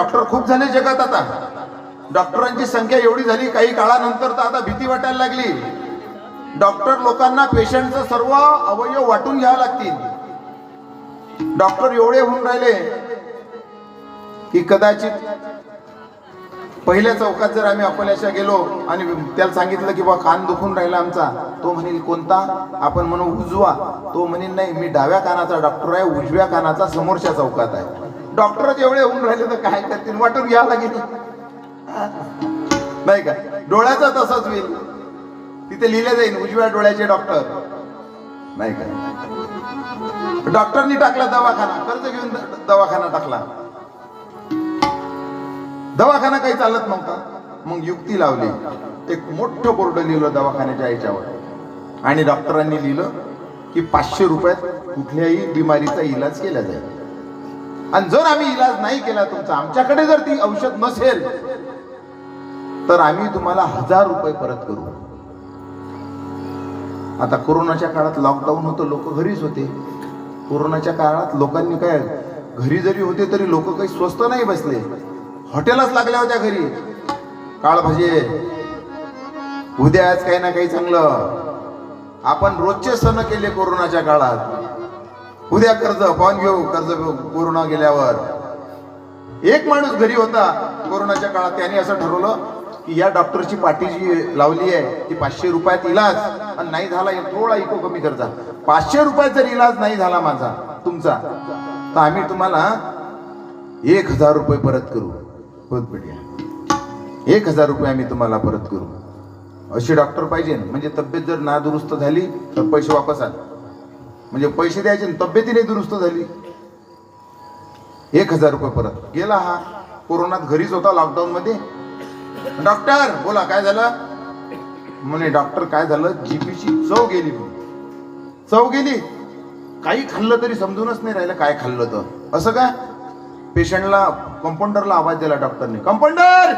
Doctor खूप झाले जगात आता. डॉक्टरांची संख्या एवढी झाली काही काळानंतर तर आता भीती वाटायला लागली. डॉक्टर लोकांना पेशंटचं सर्व अवयव वाटून घ्यावं लागतील. डॉक्टर एवढे होऊन राहिले की कदाचित पहिल्या चौकात जर आम्ही अकोल्याच्या गेलो आणि त्याला सांगितलं की बा कान दुखून राहिला आमचा तो म्हणेल कोणता? आपण म्हणू उजवा. तो म्हणेल नाही मी डाव्या कानाचा डॉक्टर आहे उजव्या कानाचा समोरच्या चौकात आहे. डॉक्टरच एवढे होऊन राहिले तर काय करतील? वाटून घ्यावं लागेल. नाही का? डोळ्याचा तसाच होईल तिथे लिहिले जाईल उजव्या डोळ्याचे डॉक्टर. नाही का? डॉक्टरनी टाकला दवाखाना. कर्ज घेऊन दवाखाना टाकला. दवाखाना काही चालत नव्हता. मग युक्ती लावली. एक मोठं बोर्ड लिहिलं दवाखान्याच्या याच्यावर. आणि डॉक्टरांनी लिहिलं की पाचशे रुपयात कुठल्याही बिमारीचा इलाज केला जाईल. आणि जर आम्ही इलाज नाही केला तुमचा आमच्याकडे जर ती औषध नसेल तर आम्ही तुम्हाला हजार रुपये परत करू. आता कोरोनाच्या काळात लॉकडाऊन होतं लोक घरीच होते. कोरोनाच्या काळात लोकांनी काय घरी जरी होते तरी लोक काही स्वस्त नाही बसले. हॉटेलच लागल्या होत्या घरी. काळ भजे उद्या आज काही ना काही चांगलं. आपण रोजचे सण केले कोरोनाच्या काळात. उद्या कर्ज पाहून घेऊ कर्ज घेऊ कोरोना गेल्यावर. एक माणूस घरी होता कोरोनाच्या काळात त्याने असं ठरवलं की या डॉक्टरची पाठी जी लावली आहे ती पाचशे रुपयात इलाज. आणि नाही झाला थोडा इको कमी करता पाचशे रुपयात जर इलाज नाही झाला माझा तुमचा तर आम्ही तुम्हाला एक हजार रुपये परत करू. बहुत बढिया एक हजार रुपये आम्ही तुम्हाला परत करू. अशी डॉक्टर पाहिजे म्हणजे तब्येत जर नादुरुस्त झाली तर पैसे वापस आले. म्हणजे पैसे द्यायचे आणि दुरुस्त झाली. एक हजार रुपये परत. गेला हा. कोरोनात घरीच होता लॉकडाऊन मध्ये. डॉक्टर बोला काय झालं? म्हणे डॉक्टर काय झालं? जीपीची चव गेली चव गेली. काही खाल्लं तरी समजूनच नाही राहिलं काय खाल्लं तर. असं काय पेशंटला कंपाऊंडरला आवाज दिला डॉक्टरने. कंपाऊंडर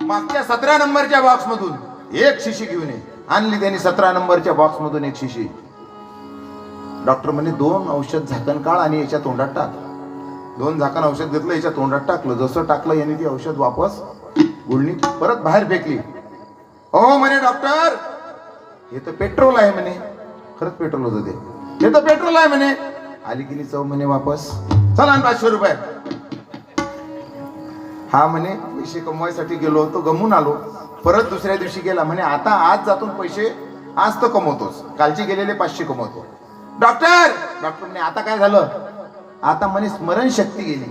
मागच्या सतरा नंबरच्या बॉक्स मधून एक शिशी घेऊन ये. आणली त्यांनी सतरा नंबरच्या बॉक्स मधून एक शिशी. डॉक्टर म्हणे दोन औषध झाकण काढ आणि याच्या तोंडात टाक. दोन झाकण औषध घेतलं याच्या तोंडात टाकलं. जसं टाकलं याने ती औषध वापस गुळणी परत बाहेर फेकली. हो म्हणे डॉक्टर हे तर पेट्रोल आहे म्हणे. खरंच पेट्रोल होतं ते. हे तर पेट्रोल आहे म्हणे. आली की चव म्हणे वापस. चला आणि पाचशे रुपये. हा म्हणे पैसे कमवायसाठी गेलो होतो गमून आलो. परत दुसऱ्या दिवशी गेला म्हणे आता आज जातून पैसे आज तर कमवतोस. कालचे गेलेले पाचशे कमवतो. डॉक्टर डॉक्टर म्हणे आता काय झालं? आता म्हणे स्मरणशक्ती गेली.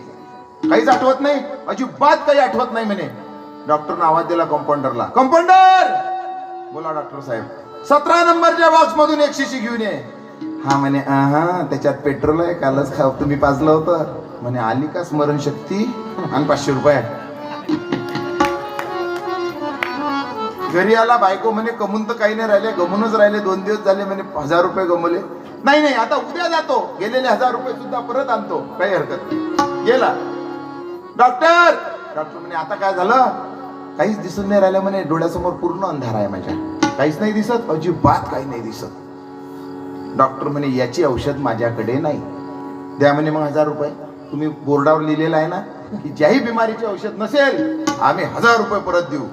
काहीच आठवत नाही अजिबात काही आठवत नाही म्हणे डॉक्टरनं आवाज दिला कंपाऊंडरला कंपाऊंडर बोला डॉक्टर साहेब. सतरा नंबरच्या बॉक्स मधून एक शिशी घेऊन ये. हा म्हणे हा त्याच्यात पेट्रोल आहे कालच खा तुम्ही पाजलं होतं. म्हणे आली का स्मरणशक्ती? आणि पाचशे रुपये. घरी आला बायको म्हणे कमून तर काही नाही राहिले गमूनच राहिले दोन दिवस झाले म्हणे हजार रुपये गमवले. नाही नाही आता उद्या जातो. गेलेले हजार रुपये सुद्धा परत आणतो. काही हरकत नाही. गेला. डॉक्टर! डॉक्टर म्हणे आता काय झालं? काहीच दिसून नाही राहिलं म्हणे. डोळ्यासमोर पूर्ण अंधार आहे माझ्या. काहीच नाही दिसत. अजिबात काही नाही दिसत. डॉक्टर म्हणे याची औषध माझ्याकडे नाही. द्या म्हणे मग हजार रुपये. तुम्ही बोर्डावर लिहिलेलं आहे ना की ज्याही बिमारीचे औषध नसेल आम्ही हजार रुपये परत देऊ.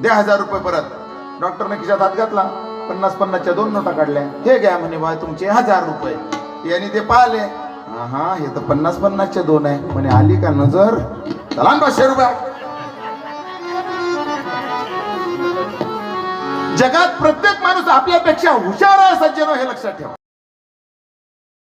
द्या हजार रुपये परत. डॉक्टरने खिशात हात घातला. पन्नास पन्नासच्या दोन नोटा काढल्या. हे घ्या म्हणे बा तुमचे हजार रुपये. यांनी ते पाहिले. हा हे तर पन्नास पन्नासच्या दोन आहे. म्हणे आली का नजर? चला पाचशे रुपये. जगात प्रत्येक माणूस आपल्यापेक्षा हुशार आहे सज्जनो हे लक्षात ठेवा.